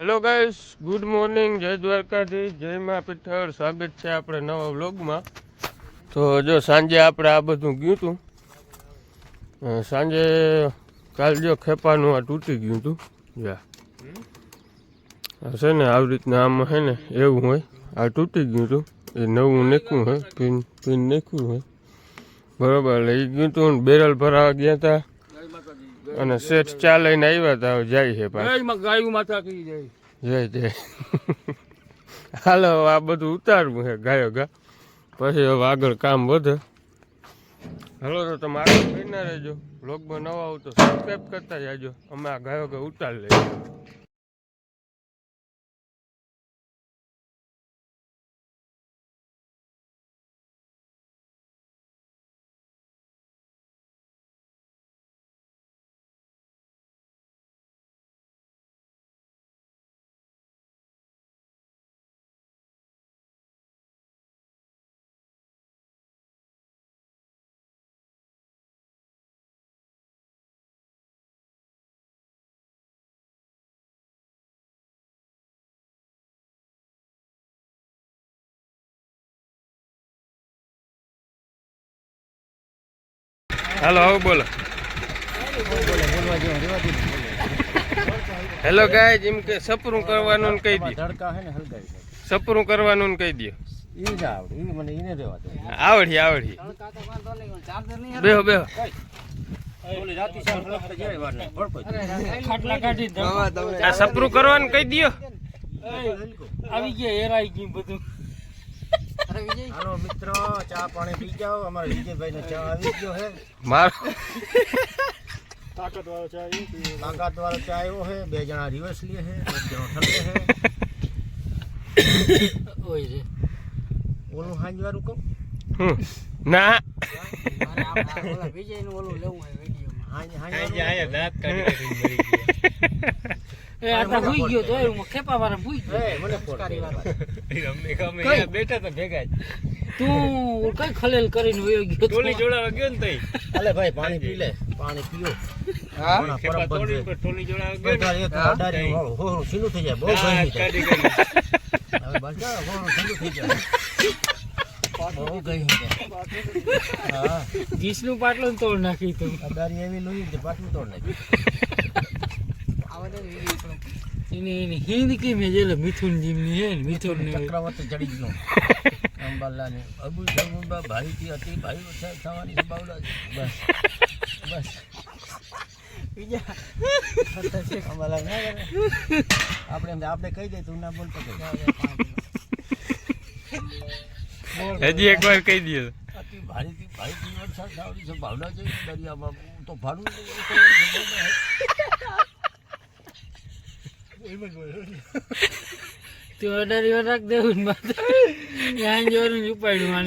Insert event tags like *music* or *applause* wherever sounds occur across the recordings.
Hello guys good morning જય દ્વારકાધીશ જય મા પીઠળ સ્વાગત છે આપણે નવા વ્લોગમાં તો જો સાંજે આપણે આ બધું ગયું હતું સાંજે કાલ જો ખેપાનું આ તૂટી ગયું હતું આ છે ને આવી રીતના આમ છે ને એવું હોય. આ તૂટી ગયું હતું એ નવું નાખ્યું હોય પિન પિન નાખ્યું હોય. બરાબર લઈ ગયું હતું બેરલ ભરાવા ગયા હતા અને શેઠ ચા લઈને આવ્યા હતા જાય છે ગાયું માથા કી જાય. જય જય. હાલો આ બધું ઉતારવું છે ગાયો ગા. પછી હવે આગળ કામ વધે. હાલો તો તમે આગળ ફરીના રહેજો. બ્લોગમાં નવા આવો તો સબસ્ક્રાઈબ કરતા જાજો. અમે આ ગાયો ગા ઉતાર લઈએ. હાલો, આવો બોલો. હેલો ગાય જેમ કે સપરું કરવાનું કહી દો સપરું કરવાનું કહી દો આવડે, આવડી. બેહો બેહો. સપરું કરવાનું કહી દો આવી ગયા, હેરાઈ ગયું બધું. હાલો મિત્રો ચા પાણી પી જાઓ. અમારા વિજયભાઈ નો ચા આવી ગયો હે. મારો તાકાત વાળો ચા તાકાત વાળો ચા આવ્યો હે. બે જણા રિવર્સ લે હે એક જણો ઠંડે હે. ઓય રે. ઓલું હાંજ વાળું કહું? હમ. ના. ઓલા હાંજ એ આ તો હુઈ ગયો તો હું ખેપા વાળા હુઈ ગયો. એ મને ફોન કર્યો. તું કઈ ખલેલ કરીને વયો ગયો તો? અલે ભાઈ પાણી પી લે. પાણી પીઓ. વાળું. થઈ જાય. બહુ ગરમી થાય હવે બસ જાઓ, હોહરું ઠંડુ થઈ જાય. બહુ હા. ઘીસનું પાટલું તોડ નાખી તું. અડાડી એવી લોહી પાટલું તોડ નાખ્યું એની હિન્દ કી મેં જેલે મિથુન જીમની હે ને મિથુન ને ચક્રવર્તી ચડી ગયો. અંબાલાને. અબુ જમુબા ભાઈથી હતી ભાઈ ઓછા થવાની સંભાવના છે. બસ. બસ. અંબાલાલ ના કરે. આપણે આપણે કહી દે તું ના બોલતો. હજી એક વાર કહી દઈએ. અતિ ભાઈ થી વરસાદ થવાની સંભાવના છે. દરિયામાં તો ભાડું તું અઢાર વાર રાખ દેવું ને બાદ *laughs* ત્યાં જોવાનું ઉપાડ્યું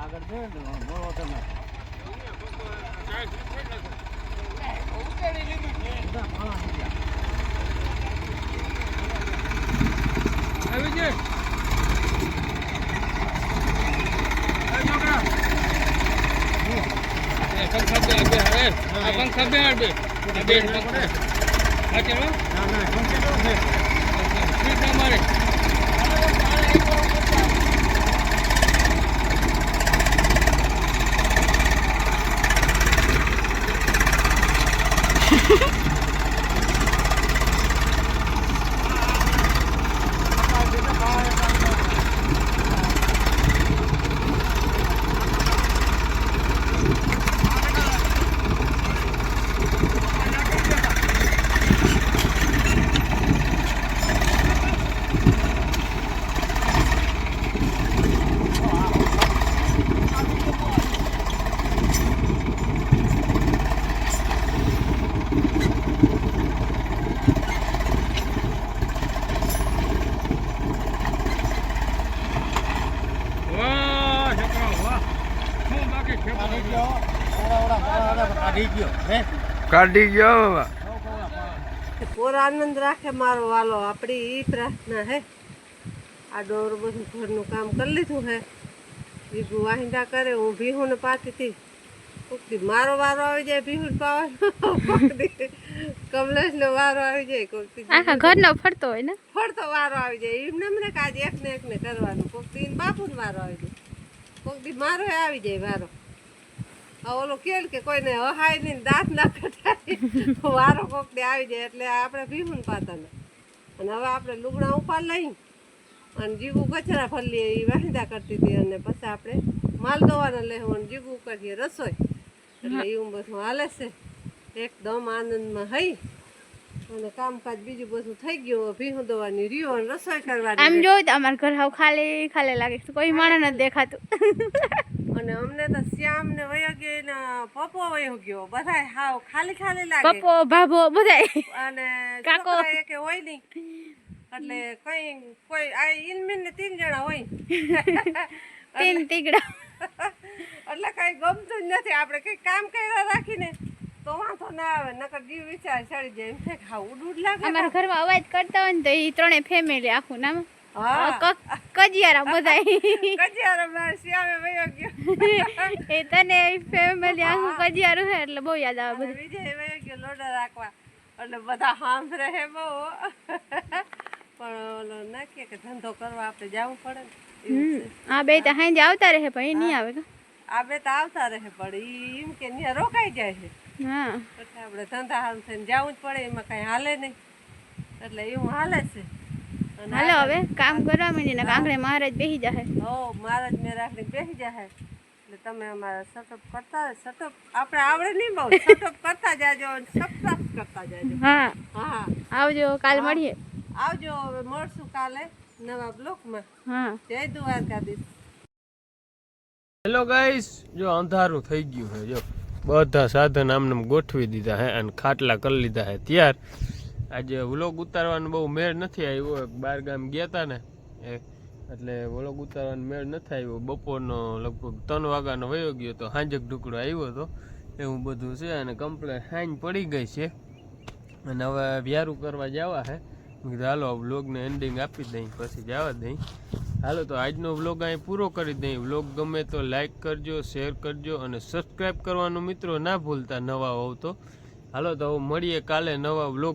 આગળ છે ને બોલો તમે આવી જાય હા ચલો ના ના પંખી નો છે સ્વીટ ના મારે વાહ છોકરાઓ વાહ શું બાકી છે કાઢી ગયો બાબા પૂરો આનંદ રાખે મારો વાલો. આપણી ઈ પ્રાર્થના હે. આ ડોર બધું ઘરનું કામ કરી લીધું હે. બીજું વાહિંદા કરે હું ભીહું ને પાતી હતી કોકથી મારો વારો આવી જાય ભીહું પાવાનો *laughs* કમલેશ નો વારો આવી જાય કોકથી આખા ઘરનો ફરતો હોય ને? ફરતો વારો આવી જાય. એમને મને કાજ એક ને એક ને કરવાનું. કોકથી બાપુ વારો આવી જાય. કોકથી મારો આવી જાય વારો. ઓલો કેલ કે કોઈને હહાય નહીં દાંત ના કટાય વારો કોક દે આવી જાય એટલે આપણે ભીમુન પાતાને. અને હવે આપણે લુગડા ઉપાડ લઈ અને જીગું કચરા ફરલીએ એ વાહિંદા કરતી હતી અને પછી આપણે માલ દવાને લેવું અને જીગું કરીએ રસોઈ. એટલે એવું બધું હાલે છે. એકદમ આનંદમાં હઈ. અને કામકાજ બીજું બધું થઈ ગયું. ભીહું દવાની રહ્યો અને રસોઈ આમ કરવાની જોયું તો અમારા ઘર હાવ ખાલી ખાલી લાગે કોઈ માણસ નથી દેખાતું. અને અમને તો શ્યામ ને વયો ગયો ને પપ્પો વયો ગયો. બધાય હાવ ખાલી ખાલી લાગે. પપ્પો ભાભો બધાય. અને કાકો. કે હોય નહીં. એટલે કઈ કોઈ આ ઇનમિન ને ત્રણ જણા હોય. ત્રણ તીગડા. એટલે કઈ ગમતું જ નથી. આપણે કઈ કામ કર્યા રાખીને તો વાંધો ના આવે. નકર જીવ વિચાર ચડી જાય. એમ છે ઉડ ઉડ લાગે અમારા ઘરમાં અવાજ કરતા હોય ને તો એ ત્રણે ફેમિલી આખું નામ કજિયારા બધાય. કજિયારા મારે શ્યામે વયો ગયો. *laughs* એ તને ફેમિલી આખું કજિયારું છે એટલે બહુ યાદ આવે બધું. વિજય વયો ગયો લોડા રાખવા. એટલે બધા હામ રહે બહુ. *laughs* પણ ઓલો નાખીએ કે ધંધો કરવા આપણે જવું પડે. બધું આ બે તો હાંજે આવતા રહે પણ એ નહીં આવે કા? આ બે તો આવતા રહે પણ ઈ એમ કે નહીં રોકાઈ જાય છે. હા. એટલે આપણે ધંધા હાલ થઈને જવું જ પડે એમાં કઈ હાલે નહીં. એટલે એવું હાલે છે. હાલો હવે કામ કરવા માંડી ને આંગણે મહારાજ બેસી જાય હો મહારાજ મેં રાખડી બેસી જાય એટલે તમે અમારા સટઅપ કરતા સટઅપ આપણે આવડે નહીં બહુ. સટઅપ કરતા જાજો અને સબસ્ક્રાઇબ કરતા જાજો. હા હા. આવજો કાલ મળીએ. આવજો હવે મળશું કાલે નવા બ્લોકમાં. હા. જય દ્વારકાધીશ. હેલો ગાઈસ જો અંધારું થઈ ગયું છે જો. બધા સાધન આમને આમ ગોઠવી દીધા હે અને ખાટલા કરી લીધા હે ત્યાર આજે વ્લોગ ઉતારવાનો બહુ મેળ નથી આવ્યો. બાર ગામ ગયા હતા ને, એ, એટલે વ્લોગ ઉતારવાનો મેળ નથી આવ્યો. બપોરનો લગભગ ત્રણ વાગ્યાનો વયો ગયો તો હાંજક ઢુકડો આવ્યો હતો. એવું બધું છે અને કમ્પ્લેટ હાંજ પડી ગઈ છે. અને હવે વ્યારું કરવા જવા હે. કીધું, હાલો વ્લોગને એન્ડિંગ આપી દઈ, પછી જવા દઈ. હાલો, તો આજનો વ્લોગ અહીં પૂરો કરી દઈ. વ્લોગ ગમે તો લાઇક કરજો શેર કરજો અને સબસ્ક્રાઈબ કરવાનું મિત્રો ના ભૂલતા, નવા હોવ તો. હાલો, તો મળીએ કાલે નવા વ્લોગ